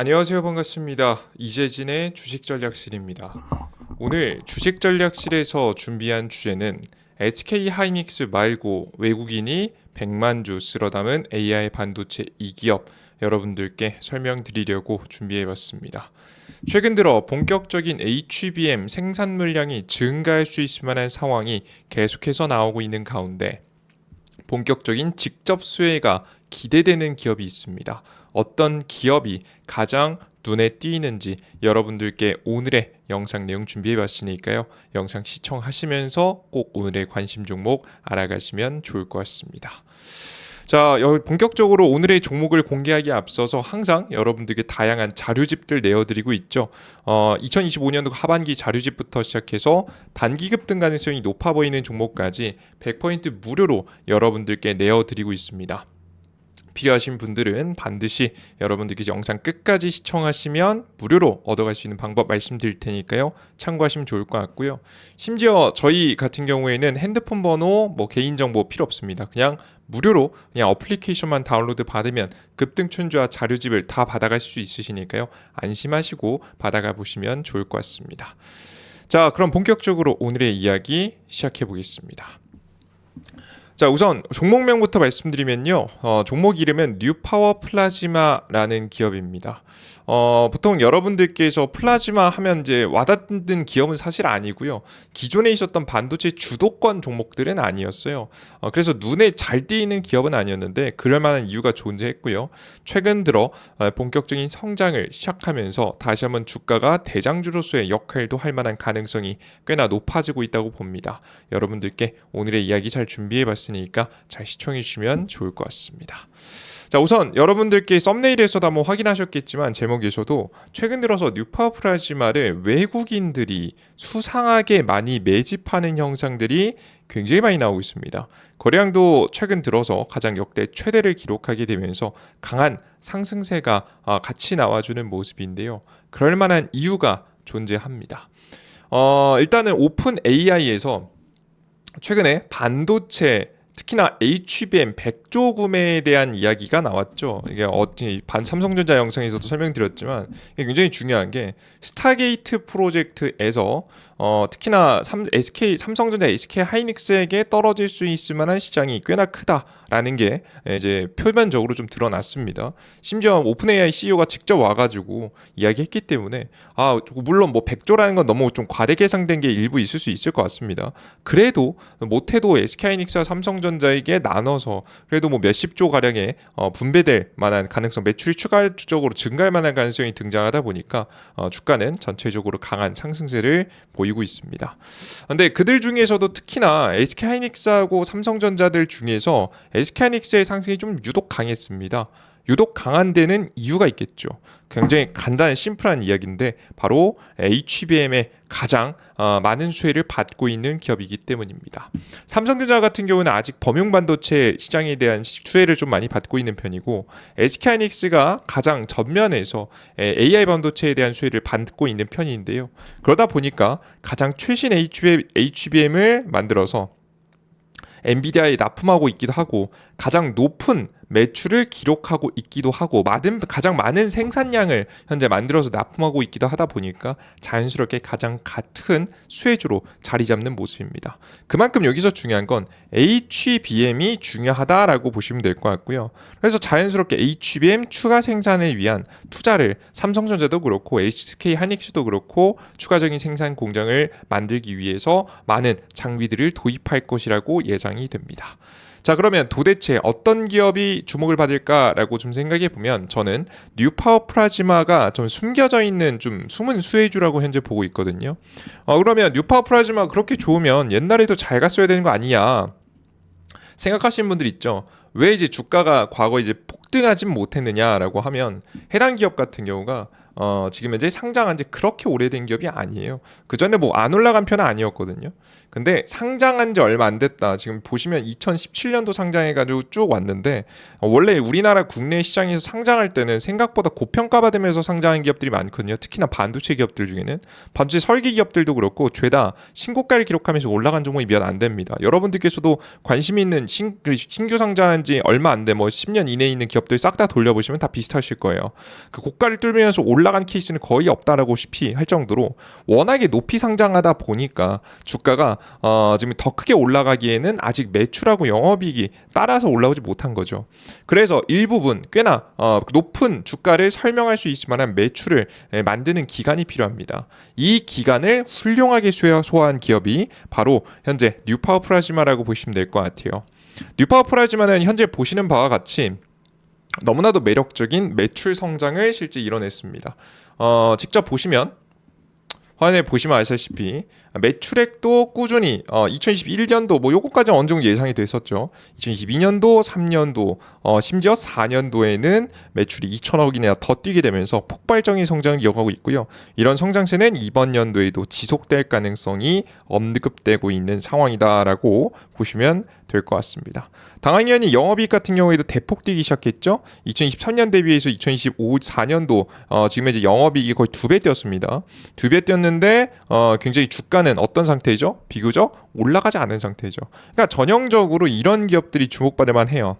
안녕하세요. 반갑습니다. 이재진의 주식 전략실입니다. 오늘 주식 전략실에서 준비한 주제는 SK 하이닉스 말고 외국인이 100만 주 쓸어 담은 AI 반도체 이 기업 여러분들께 설명드리려고 준비해 봤습니다. 최근 들어 본격적인 HBM 생산 물량이 증가할 수 있을 만한 상황이 계속해서 나오고 있는 가운데 본격적인 직접 수혜가 기대되는 기업이 있습니다. 어떤 기업이 가장 눈에 띄는지 여러분들께 오늘의 영상 내용 준비해 봤으니까요. 영상 시청하시면서 꼭 오늘의 관심 종목 알아가시면 좋을 것 같습니다. 자, 여- 본격적으로 오늘의 종목을 공개하기 앞서서 항상 여러분들께 다양한 자료집들 내어드리고 있죠. 어, 2025년도 하반기 자료집부터 시작해서 단기 급등 가능성이 높아 보이는 종목까지 100포인트 무료로 여러분들께 내어드리고 있습니다. 필요하신 분들은 반드시 여러분들께 영상 끝까지 시청하시면 무료로 얻어갈 수 있는 방법 말씀드릴 테니까요. 참고하시면 좋을 것 같고요. 심지어 저희 같은 경우에는 핸드폰 번호, 뭐 개인정보 필요 없습니다. 그냥 무료로 그냥 어플리케이션만 다운로드 받으면 급등 춘주와 자료집을 다 받아갈 수 있으시니까요. 안심하시고 받아가 보시면 좋을 것 같습니다. 자, 그럼 본격적으로 오늘의 이야기 시작해 보겠습니다. 자 우선 종목명부터 말씀드리면요. 어, 종목 이름은 뉴파워 플라즈마라는 기업입니다. 어, 보통 여러분들께서 플라즈마 하면 이제 와닿는 기업은 사실 아니고요. 기존에 있었던 반도체 주도권 종목들은 아니었어요. 어, 그래서 눈에 잘 띄는 기업은 아니었는데 그럴 만한 이유가 존재했고요. 최근 들어 어, 본격적인 성장을 시작하면서 다시 한번 주가가 대장주로서의 역할도 할 만한 가능성이 꽤나 높아지고 있다고 봅니다. 여러분들께 오늘의 이야기 잘 준비해 봤 으니까 잘 시청해 주시면 좋을 것 같습니다. 자, 우선 여러분들께 썸네일에서도 한번 확인하셨겠지만 제목에서도 최근 들어서 뉴파워 플라즈마를 외국인들이 수상하게 많이 매집하는 형상들이 굉장히 많이 나오고 있습니다. 거래량도 최근 들어서 가장 역대 최대를 기록하게 되면서 강한 상승세가 아, 같이 나와주는 모습인데요. 그럴 만한 이유가 존재합니다. 어, 일단은 오픈 AI에서 최근에 반도체 특히나 HBM 100조 구매에 대한 이야기가 나왔죠. 이게 어디 반 삼성전자 영상에서도 설명드렸지만 굉장히 중요한 게 스타게이트 프로젝트에서 어, 특히나 삼, SK 삼성전자 SK 하이닉스에게 떨어질 수 있을 만한 시장이 꽤나 크다라는 게 이제 표면적으로 좀 드러났습니다. 심지어 오픈 AI CEO가 직접 와가지고 이야기했기 때문에 아 물론 뭐 100조라는 건 너무 좀 과대 계상된 게 일부 있을 수 있을 것 같습니다. 그래도 못해도 SK 하이닉스와 삼성전자 에게 나눠서 그래도 뭐 몇십 조 가량의 어, 분배될 만한 가능성 매출이 추가적으로 증가할 만한 가능성이 등장하다 보니까 어, 주가는 전체적으로 강한 상승세를 보이고 있습니다. 근데 그들 중에서도 특히나 SK 하이닉스하고 삼성전자들 중에서 SK 하이닉스의 상승이 좀 유독 강했습니다. 유독 강한 데는 이유가 있겠죠. 굉장히 간단한 심플한 이야기인데 바로 HBM의 가장 어, 많은 수혜를 받고 있는 기업이기 때문입니다. 삼성전자 같은 경우는 아직 범용 반도체 시장에 대한 수혜를 좀 많이 받고 있는 편이고 SK 하이닉스가 가장 전면에서 에, AI 반도체에 대한 수혜를 받고 있는 편인데요. 그러다 보니까 가장 최신 HBM을 만들어서 엔비디아에 납품하고 있기도 하고 가장 높은 매출을 기록하고 있기도 하고 많은 가장 많은 생산량을 현재 만들어서 납품하고 있기도 하다 보니까 자연스럽게 가장 같은 수혜주로 자리 잡는 모습입니다. 그만큼 여기서 중요한 건 HBM이 중요하다라고 보시면 될 것 같고요. 그래서 자연스럽게 HBM 추가 생산을 위한 투자를 삼성전자도 그렇고 SK 하이닉스도 그렇고 추가적인 생산 공장을 만들기 위해서 많은 장비들을 도입할 것이라고 예상이 됩니다. 자 그러면 도대체 어떤 기업이 주목을 받을까라고 좀 생각해 보면 저는 뉴파워 플라즈마가 좀 숨겨져 있는 좀 숨은 수혜주라고 현재 보고 있거든요. 어 그러면 뉴파워 플라즈마 그렇게 좋으면 옛날에도 잘 갔어야 되는 거 아니야? 생각하시는 분들 있죠. 왜 이제 주가가 과거 이제 폭등하진 못했느냐라고 하면 해당 기업 같은 경우가 어, 지금 현재 상장한 지 그렇게 오래된 기업이 아니에요. 그 전에 뭐 안 올라간 편은 아니었거든요. 근데 상장한 지 얼마 안 됐다. 지금 보시면 2017년도 상장해가지고 쭉 왔는데 어, 원래 우리나라 국내 시장에서 상장할 때는 생각보다 고평가받으면서 상장한 기업들이 많거든요. 특히나 반도체 기업들 중에는 반도체 설계 기업들도 그렇고 죄다 신고가를 기록하면서 올라간 종목이 몇 안 됩니다. 여러분들께서도 관심 있는 신, 그 신규 상장한 지 얼마 안 돼 뭐 10년 이내에 있는 기업들 싹 다 돌려보시면 다 비슷하실 거예요. 그 고가를 뚫으면서 올라 간 케이스는 거의 없다라고 싶이 할 정도로 워낙에 높이 상장하다 보니까 주가가 어, 지금 더 크게 올라가기에는 아직 매출하고 영업이익이 따라서 올라오지 못한 거죠. 그래서 일부분 꽤나 어, 높은 주가를 설명할 수 있을 만한 매출을 예, 만드는 기간이 필요합니다. 이 기간을 훌륭하게 소화한 기업이 바로 현재 뉴파워 플라즈마라고 보시면 될 것 같아요. 뉴파워 플라즈마는 현재 보시는 바와 같이 너무나도 매력적인 매출 성장을 실제 이뤄냈습니다. 어, 직접 보시면 화면에 보시면 아시다시피 매출액도 꾸준히 어, 2021년도 뭐 요거까지 어느 정도 예상이 됐었죠. 2022년도, 3년도, 어, 심지어 4년도에는 매출이 2천억이나 더 뛰게 되면서 폭발적인 성장을 이어가고 있고요. 이런 성장세는 이번 연도에도 지속될 가능성이 언급되고 있는 상황이다라고 보시면 될 것 같습니다. 당연히 영업이익 같은 경우에도 대폭 뛰기 시작했죠. 2023년 대비해서 2025, 4년도 어, 지금 이제 영업이익이 거의 두 배 뛰었습니다. 두 배 뛰었는데 어, 굉장히 주가는 어떤 상태죠? 비교적 올라가지 않은 상태죠. 그러니까 전형적으로 이런 기업들이 주목받을 만해요.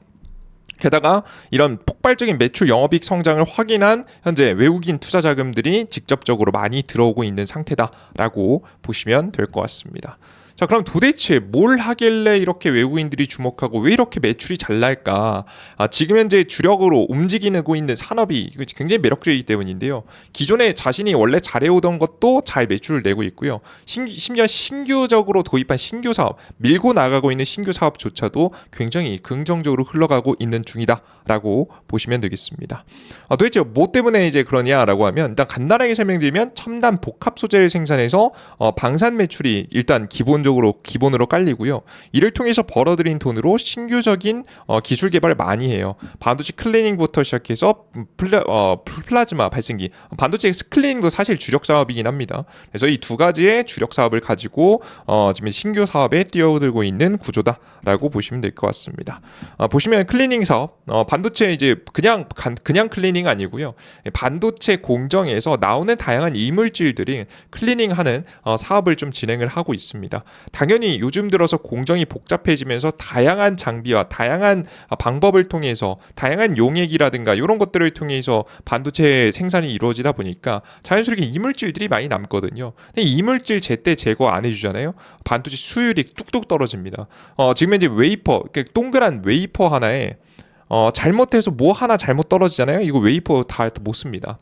게다가 이런 폭발적인 매출 영업이익 성장을 확인한 현재 외국인 투자 자금들이 직접적으로 많이 들어오고 있는 상태다라고 보시면 될 것 같습니다. 자, 그럼 도대체 뭘 하길래 이렇게 외국인들이 주목하고 왜 이렇게 매출이 잘 날까? 아, 지금 현재 주력으로 움직이고 있는 산업이 굉장히 매력적이기 때문인데요. 기존에 자신이 원래 잘해오던 것도 잘 매출을 내고 있고요. 신규, 심지어 신규적으로 도입한 신규 사업, 밀고 나가고 있는 신규 사업조차도 굉장히 긍정적으로 흘러가고 있는 중이다라고 보시면 되겠습니다. 아, 도대체 뭐 때문에 이제 그러냐라고 하면 일단 간단하게 설명드리면 첨단 복합 소재를 생산해서 어, 방산 매출이 일단 기본적으로 기본으로 깔리고요. 이를 통해서 벌어들인 돈으로 신규적인 어, 기술 개발을 많이 해요. 반도체 클리닝부터 시작해서 플라, 어, 플라즈마 발생기, 반도체 클리닝도 사실 주력 사업이긴 합니다. 그래서 이 두 가지의 주력 사업을 가지고 어, 지금 신규 사업에 뛰어들고 있는 구조다라고 보시면 될 것 같습니다. 어, 보시면 클리닝 사업, 어, 반도체 이제 그냥 간- 그냥 클리닝 아니고요. 반도체 공정에서 나오는 다양한 이물질들이 클리닝하는 어, 사업을 좀 진행을 하고 있습니다. 당연히 요즘 들어서 공정이 복잡해지면서 다양한 장비와 다양한 어, 방법을 통해서 다양한 용액이라든가 이런 것들을 통해서 반도체 생산이 이루어지다 보니까 자연스럽게 이물질들이 많이 남거든요. 근데 이물질 제때 제거 안 해주잖아요. 반도체 수율이 뚝뚝 떨어집니다. 어, 지금 현재 웨이퍼, 이렇게 동그란 웨이퍼 하나에 어, 잘못해서 뭐 하나 잘못 떨어지잖아요. 이거 웨이퍼 다 못 씁니다.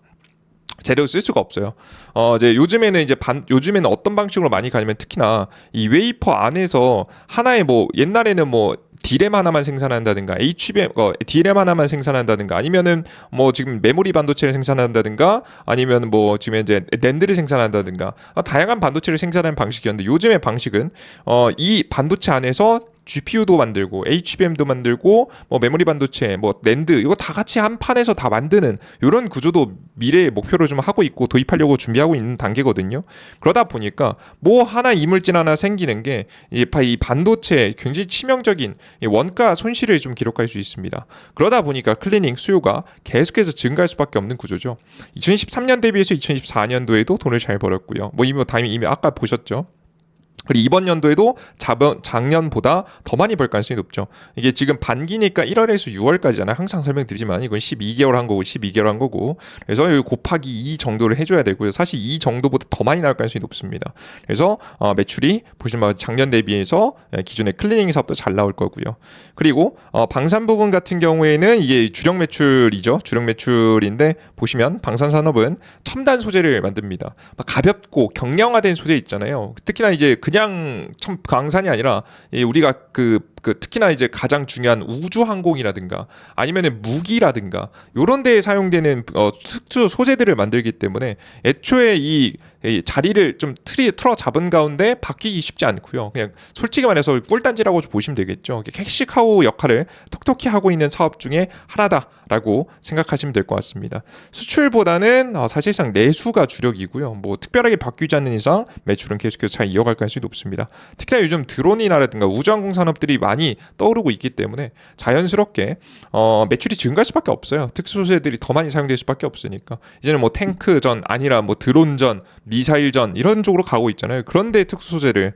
재료 쓸 수가 없어요. 어 이제 요즘에는 이제 반 요즘에는 어떤 방식으로 많이 가냐면 특히나 이 웨이퍼 안에서 하나의 뭐 옛날에는 뭐 디램 하나만 생산한다든가 HBM 어, 디램 하나만 생산한다든가 아니면은 뭐 지금 메모리 반도체를 생산한다든가 아니면 뭐 지금 이제 랜드를 생산한다든가 어, 다양한 반도체를 생산하는 방식이었는데 요즘의 방식은 어 이 반도체 안에서 GPU도 만들고 HBM도 만들고 뭐 메모리 반도체 뭐 랜드 이거 다 같이 한 판에서 다 만드는 이런 구조도 미래의 목표로 좀 하고 있고 도입하려고 준비하고 있는 단계거든요. 그러다 보니까 뭐 하나 이물질 하나 생기는 게 이 반도체 굉장히 치명적인 이 원가 손실을 좀 기록할 수 있습니다. 그러다 보니까 클리닝 수요가 계속해서 증가할 수밖에 없는 구조죠. 2013년 대비해서 2024년도에도 돈을 잘 벌었고요. 뭐 이미 다음에 이미 아까 보셨죠. 그리고 이번 연도에도 자번, 작년보다 더 많이 벌 가능성이 높죠. 이게 지금 반기니까 1월에서 6월까지잖아요. 항상 설명드리지만 이건 12개월 한 거고 12개월 한 거고 그래서 여기 곱하기 2 정도를 해줘야 되고요. 사실 이 정도보다 더 많이 나올 가능성이 높습니다. 그래서 어, 매출이 보시면 작년 대비해서 예, 기존의 클리닝 사업도 잘 나올 거고요. 그리고 어, 방산 부분 같은 경우에는 이게 주력 매출이죠. 주력 매출인데 보시면 방산 산업은 첨단 소재를 만듭니다. 막 가볍고 경량화된 소재 있잖아요. 특히나 이제 그냥 첨 광산이 아니라 이 우리가 그, 그 특히나 이제 가장 중요한 우주 항공이라든가 아니면은 무기라든가 요런 데에 사용되는 어, 특수 소재들을 만들기 때문에 애초에 이, 이 자리를 좀 틀이 틀어 잡은 가운데 바뀌기 쉽지 않고요. 그냥 솔직히 말해서 꿀단지라고 보시면 되겠죠. 캐시카우 역할을 톡톡히 하고 있는 사업 중에 하나다라고 생각하시면 될 것 같습니다. 수출보다는 어, 사실상 내수가 주력이고요. 뭐 특별하게 바뀌지 않는 이상 매출은 계속해서 잘 이어갈 가능성이 높습니다. 특히나 요즘 드론이라든가 우주항공 산업들이 많이 떠오르고 있기 때문에 자연스럽게 어, 매출이 증가할 수밖에 없어요. 특수 소재들이 더 많이 사용될 수밖에 없으니까 이제는 뭐 탱크전 아니라 뭐 드론전, 미사일전 이런 쪽으로 가고 있잖아요. 그런데 특수 소재를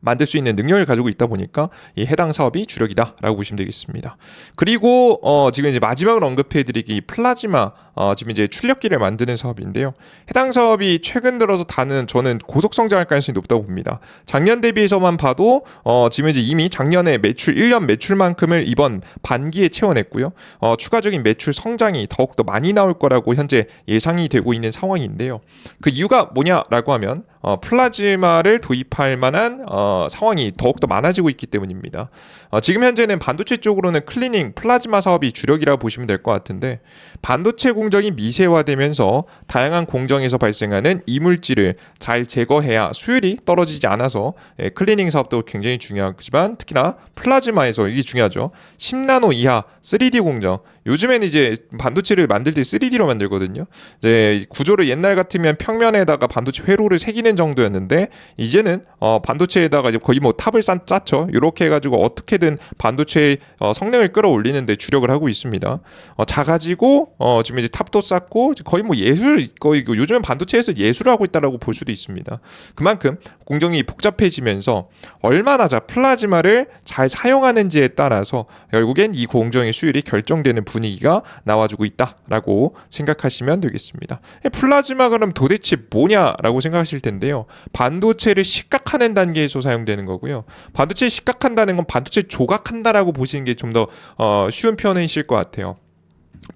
만들 수 있는 능력을 가지고 있다 보니까 이 해당 사업이 주력이다라고 보시면 되겠습니다. 그리고 어 지금 이제 마지막으로 언급해드리기 이 플라즈마 어 지금 이제 출력기를 만드는 사업인데요. 해당 사업이 최근 들어서 다는 저는 고속 성장할 가능성이 높다고 봅니다. 작년 대비해서만 봐도 어 지금 이제 이미 작년에 매출 1년 매출만큼을 이번 반기에 채워냈고요. 어 추가적인 매출 성장이 더욱더 많이 나올 거라고 현재 예상이 되고 있는 상황인데요. 그 이유가 뭐냐라고 하면 어, 플라즈마를 도입할 만한 어, 상황이 더욱더 많아지고 있기 때문입니다. 어, 지금 현재는 반도체 쪽으로는 클리닝 플라즈마 사업이 주력이라고 보시면 될 것 같은데 반도체 공 정이 미세화되면서 다양한 공정에서 발생하는 이물질을 잘 제거해야 수율이 떨어지지 않아서 예, 클리닝 사업도 굉장히 중요하지만 특히나 플라즈마에서 이게 중요하죠. 10나노 이하 3D 공정 요즘에는 이제 반도체를 만들 때 3D로 만들거든요. 이제 구조를 옛날 같으면 평면에다가 반도체 회로를 새기는 정도였는데 이제는 어 반도체에다가 이제 거의 뭐 탑을 쌓, 죠 이렇게 해가지고 어떻게든 반도체의 어 성능을 끌어올리는데 주력을 하고 있습니다. 어 작아지고 어 지금 이제 탑도 쌓고 거의 뭐 예술 거의 그 요즘엔 반도체에서 예술을 하고 있다라고 볼 수도 있습니다. 그만큼 공정이 복잡해지면서 얼마나 자 플라즈마를 잘 사용하는지에 따라서 결국엔 이 공정의 수율이 결정되는 분위기가 나와주고 있다라고 생각하시면 되겠습니다. 플라즈마 그럼 도대체 뭐냐라고 생각하실 텐데요. 반도체를 식각하는 단계에서 사용되는 거고요. 반도체 식각한다는 건 반도체 조각한다라고 보시는 게 좀더 어, 쉬운 표현이실 것 같아요.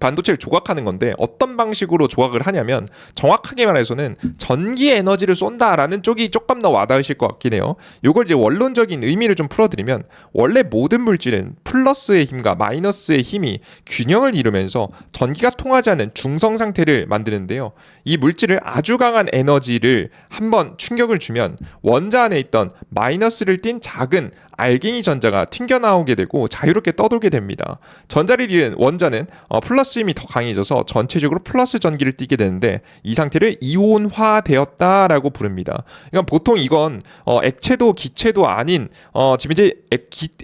반도체를 조각하는 건데 어떤 방식으로 조각을 하냐면 정확하게 말해서는 전기 에너지를 쏜다라는 쪽이 조금 더 와닿으실 것 같긴 해요. 이걸 이제 원론적인 의미를 좀 풀어드리면 원래 모든 물질은 플러스의 힘과 마이너스의 힘이 균형을 이루면서 전기가 통하지 않는 중성 상태를 만드는데요. 이 물질을 아주 강한 에너지를 한번 충격을 주면 원자 안에 있던 마이너스를 띤 작은 알갱이 전자가 튕겨나오게 되고 자유롭게 떠돌게 됩니다. 전자를 잃은 원자는 어, 플러스 힘이 더 강해져서 전체적으로 플러스 전기를 띠게 되는데 이 상태를 이온화되었다라고 부릅니다. 그러니까 보통 이건 어, 액체도 기체도 아닌 어, 지금 이제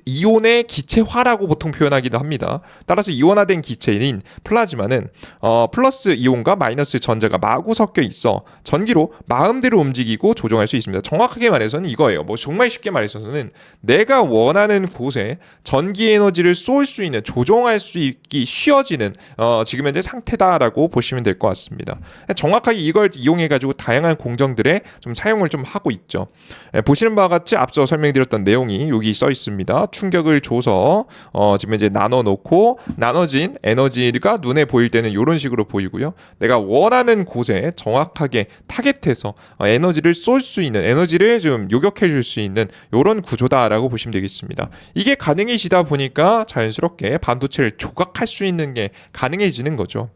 이온의 기체화라고 보통 표현하기도 합니다. 따라서 이온화된 기체인 플라즈마는 어, 플러스 이온과 마이너스 전자가 마구 섞여 있어 전기로 마음대로 움직이고 조종할 수 있습니다. 정확하게 말해서는 이거예요. 뭐 정말 쉽게 말해서는 내 내가 원하는 곳에 전기 에너지를 쏠 수 있는 조종할 수 있기 쉬워지는 어, 지금 현재 상태다라고 보시면 될 것 같습니다. 정확하게 이걸 이용해 가지고 다양한 공정들에 좀 사용을 좀 하고 있죠. 예, 보시는 바와 같이 앞서 설명드렸던 내용이 여기 써 있습니다. 충격을 줘서 어, 지금 이제 나눠 놓고 나눠진 에너지가 눈에 보일 때는 이런 식으로 보이고요. 내가 원하는 곳에 정확하게 타겟해서 어, 에너지를 쏠 수 있는 에너지를 좀 요격해 줄 수 있는 이런 구조다라고 보시면 되겠습니다. 이게 가능해지다 보니까 자연스럽게 반도체를 조각할 수 있는 게 가능해지는 거죠.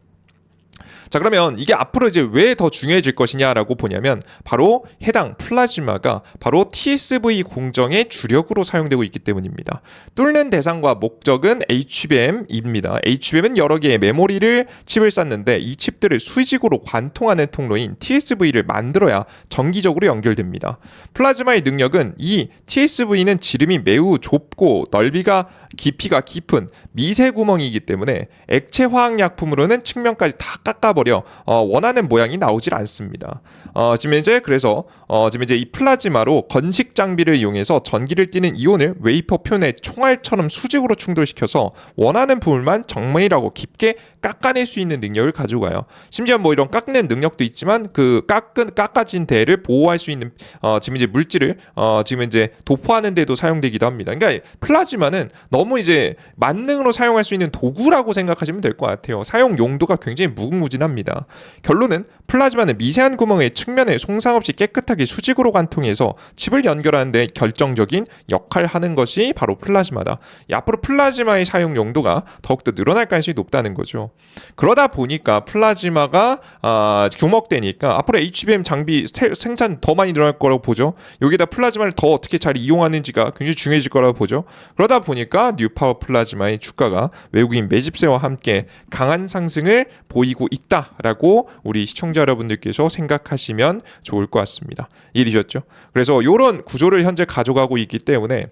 자 그러면 이게 앞으로 이제 왜 더 중요해질 것이냐라고 보냐면 바로 해당 플라즈마가 바로 TSV 공정의 주력으로 사용되고 있기 때문입니다. 뚫는 대상과 목적은 HBM입니다. HBM은 여러 개의 메모리를 칩을 쌓는데 이 칩들을 수직으로 관통하는 통로인 TSV를 만들어야 정기적으로 연결됩니다. 플라즈마의 능력은 이 TSV는 지름이 매우 좁고 넓이가 깊이가 깊은 미세 구멍이기 때문에 액체 화학 약품으로는 측면까지 다 깎아버려 어, 원하는 모양이 나오질 않습니다. 어, 지금 이제 그래서 어, 지금 이제 이 플라즈마로 건식 장비를 이용해서 전기를 띠는 이온을 웨이퍼 표면에 총알처럼 수직으로 충돌시켜서 원하는 부분만 정면이라고 깊게 깎아낼 수 있는 능력을 가지고 가요. 심지어 뭐 이런 깎는 능력도 있지만 그 깎은 깎아진 대를 보호할 수 있는 어, 지금 이제 물질을 어, 지금 이제 도포하는 데도 사용되기도 합니다. 그러니까 플라즈마는 너무 이제 만능으로 사용할 수 있는 도구라고 생각하시면 될 것 같아요. 사용 용도가 굉장히 무궁무진합니다. 결론은 플라즈마는 미세한 구멍의 측면에 송상 없이 깨끗하게 수직으로 관통해서 칩을 연결하는데 결정적인 역할을 하는 것이 바로 플라즈마다. 앞으로 플라즈마의 사용 용도가 더욱더 늘어날 가능성이 높다는 거죠. 그러다 보니까 플라즈마가 아, 규목되니까 앞으로 HBM 장비 생산 더 많이 늘어날 거라고 보죠. 여기다 플라즈마를 더 어떻게 잘 이용하는지가 굉장히 중요해질 거라고 보죠. 그러다 보니까 뉴파워 플라즈마의 주가가 외국인 매집세와 함께 강한 상승을 보이고 있다라고 우리 시청자 여러분들께서 생각하시면 좋을 것 같습니다. 이해되셨죠? 그래서 이런 구조를 현재 가져가고 있기 때문에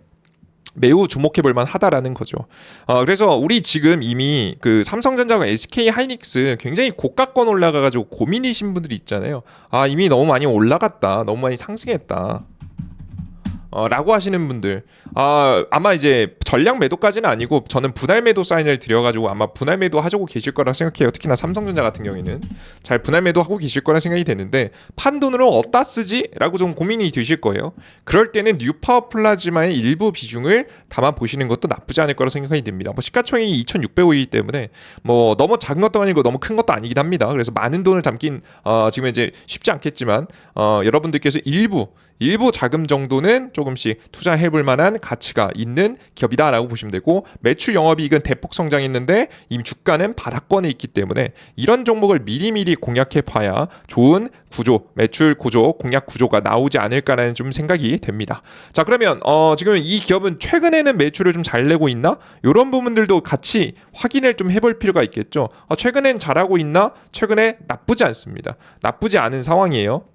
매우 주목해 볼 만하다라는 거죠. 어, 그래서 우리 지금 이미 그 삼성전자가 SK 하이닉스 굉장히 고가권 올라가 가지고 고민이신 분들이 있잖아요. 아, 이미 너무 많이 올라갔다. 너무 많이 상승했다. 어, 라고 하시는 분들 아, 아마 이제 전량 매도까지는 아니고 저는 분할 매도 사인을 드려가지고 아마 분할 매도 하시고 계실 거라 생각해요. 특히나 삼성전자 같은 경우에는 잘 분할 매도 하고 계실 거라 생각이 되는데 판 돈으로 어디다 쓰지?라고 좀 고민이 되실 거예요. 그럴 때는 뉴파워 플라즈마의 일부 비중을 담아 보시는 것도 나쁘지 않을 거라 생각이 듭니다. 뭐 시가총액이 2,600억이기 때문에 뭐 너무 작은 것도 아니고 너무 큰 것도 아니긴 합니다. 그래서 많은 돈을 담긴 어, 지금 이제 쉽지 않겠지만 어, 여러분들께서 일부 일부 자금 정도는 조금씩 투자해 볼 만한 가치가 있는 기업이다라고 보시면 되고 매출 영업이익은 대폭 성장했는데 이미 주가는 바닥권에 있기 때문에 이런 종목을 미리미리 공략해 봐야 좋은 구조 매출 구조 공략 구조가 나오지 않을까라는 좀 생각이 됩니다. 자 그러면 어 지금 이 기업은 최근에는 매출을 좀 잘 내고 있나 이런 부분들도 같이 확인을 좀 해볼 필요가 있겠죠. 어, 최근엔 잘하고 있나 최근에 나쁘지 않습니다. 나쁘지 않은 상황이에요.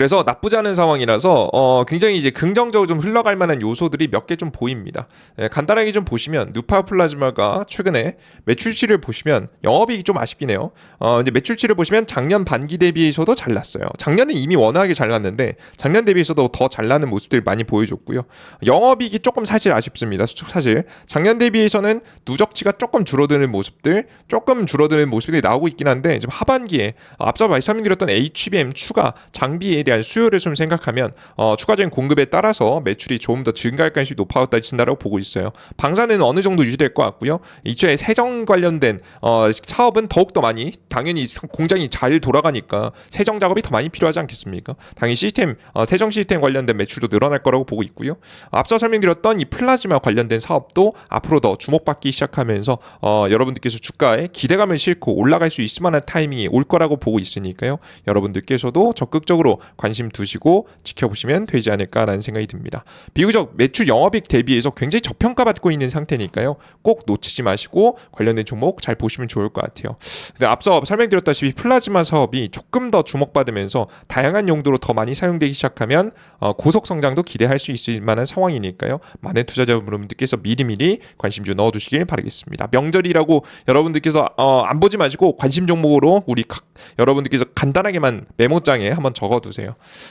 그래서 나쁘지 않은 상황이라서 어, 굉장히 이제 긍정적으로 좀 흘러갈 만한 요소들이 몇 개 좀 보입니다. 예, 간단하게 좀 보시면 누파 플라즈마가 최근에 매출치를 보시면 영업이익이 좀 아쉽긴 해요. 어, 이제 매출치를 보시면 작년 반기 대비해서도 잘 났어요. 작년에 이미 워낙에 잘 났는데 작년 대비해서도 더 잘 나는 모습들이 많이 보여줬고요. 영업이익이 조금 사실 아쉽습니다. 사실 작년 대비해서는 누적치가 조금 줄어드는 모습들, 조금 줄어드는 모습들이 나오고 있긴 한데 지금 하반기에 앞서 말씀드렸던 HBM 추가 장비에 대한 수요를 좀 생각하면 어, 추가적인 공급에 따라서 매출이 조금 더 증가할 가능성이 높아진다고 보고 있어요. 방사는 어느 정도 유지될 것 같고요. 이쪽에 세정 관련된 어, 사업은 더욱 더 많이 당연히 공장이 잘 돌아가니까 세정 작업이 더 많이 필요하지 않겠습니까? 당연히 시스템 어, 세정 시스템 관련된 매출도 늘어날 거라고 보고 있고요. 앞서 설명드렸던 이 플라즈마 관련된 사업도 앞으로 더 주목받기 시작하면서 어, 여러분들께서 주가에 기대감을 싣고 올라갈 수 있을 만한 타이밍이 올 거라고 보고 있으니까요. 여러분들께서도 적극적으로 관심 두시고 지켜보시면 되지 않을까라는 생각이 듭니다. 비교적 매출 영업이익 대비해서 굉장히 저평가받고 있는 상태니까요. 꼭 놓치지 마시고 관련된 종목 잘 보시면 좋을 것 같아요. 근데 앞서 설명드렸다시피 플라즈마 사업이 조금 더 주목받으면서 다양한 용도로 더 많이 사용되기 시작하면 어, 고속 성장도 기대할 수 있을 만한 상황이니까요. 많은 투자자분들께서 미리미리 관심 좀 넣어두시길 바라겠습니다. 명절이라고 여러분들께서 어, 안 보지 마시고 관심 종목으로 우리 각, 여러분들께서 간단하게만 메모장에 한번 적어두세요.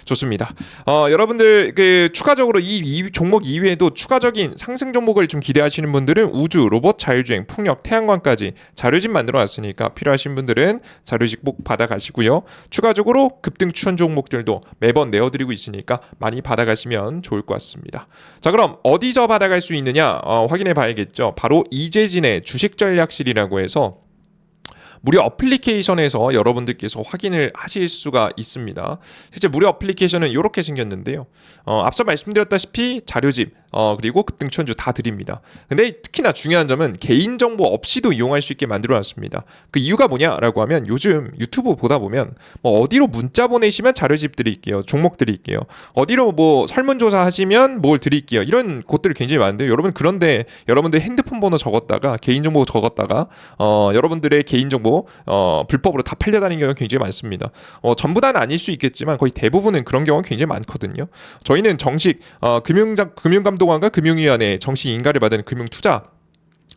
좋습니다. 어, 여러분들 그 추가적으로 이, 이 종목 이외에도 추가적인 상승 종목을 좀 기대하시는 분들은 우주, 로봇, 자율주행, 풍력, 태양광까지 자료집 만들어놨으니까 필요하신 분들은 자료집 꼭 받아가시고요. 추가적으로 급등 추천 종목들도 매번 내어드리고 있으니까 많이 받아가시면 좋을 것 같습니다. 자 그럼 어디서 받아갈 수 있느냐 어, 확인해 봐야겠죠. 바로 이재진의 주식 전략실이라고 해서 무료 어플리케이션에서 여러분들께서 확인을 하실 수가 있습니다. 실제 무료 어플리케이션은 이렇게 생겼는데요. 어, 앞서 말씀드렸다시피 자료집, 어, 그리고 급등 추천주 다 드립니다. 근데 특히나 중요한 점은 개인정보 없이도 이용할 수 있게 만들어 놨습니다. 그 이유가 뭐냐라고 하면 요즘 유튜브 보다 보면 뭐 어디로 문자 보내시면 자료집 드릴게요. 종목 드릴게요. 어디로 뭐 설문조사 하시면 뭘 드릴게요. 이런 곳들이 굉장히 많은데요. 여러분 그런데 여러분들 핸드폰 번호 적었다가 개인정보 적었다가 어, 여러분들의 개인정보 어, 불법으로 다 팔려다니는 경우가 굉장히 많습니다. 어, 전부 다는 아닐 수 있겠지만 거의 대부분은 그런 경우가 굉장히 많거든요. 저희는 정식 어, 금융감 금융감독원과 금융위원회 정식 인가를 받은 금융투자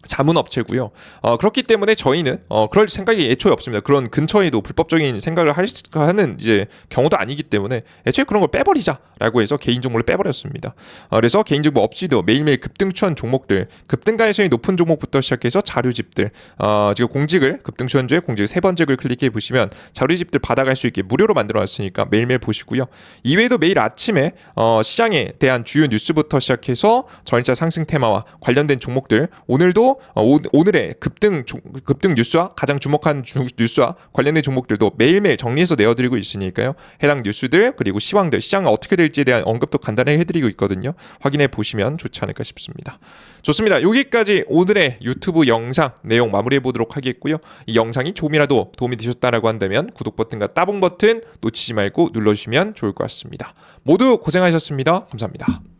자문업체고요. 어, 그렇기 때문에 저희는 어, 그럴 생각이 애초에 없습니다. 그런 근처에도 불법적인 생각을 할, 하는 이제 경우도 아니기 때문에 애초에 그런 걸 빼버리자라고 해서 개인정보를 빼버렸습니다. 어, 그래서 개인정보 없이도 매일매일 급등 추천 종목들, 급등 가능성이 높은 종목부터 시작해서 자료집들, 어, 지금 공직을 급등 추천주에 공직 세 번째를 클릭해 보시면 자료집들 받아갈 수 있게 무료로 만들어놨으니까 매일매일 보시고요. 이외에도 매일 아침에 어, 시장에 대한 주요 뉴스부터 시작해서 전일차 상승 테마와 관련된 종목들 오늘도 어, 오, 오늘의 급등 급등 뉴스와 가장 주목한 주, 뉴스와 관련된 종목들도 매일매일 정리해서 내어드리고 있으니까요. 해당 뉴스들 그리고 시황들 시장은 어떻게 될지에 대한 언급도 간단히 해드리고 있거든요. 확인해 보시면 좋지 않을까 싶습니다. 좋습니다. 여기까지 오늘의 유튜브 영상 내용 마무리해 보도록 하겠고요. 이 영상이 조금이라도 도움이 되셨다라고 한다면 구독 버튼과 따봉 버튼 놓치지 말고 눌러주시면 좋을 것 같습니다. 모두 고생하셨습니다. 감사합니다.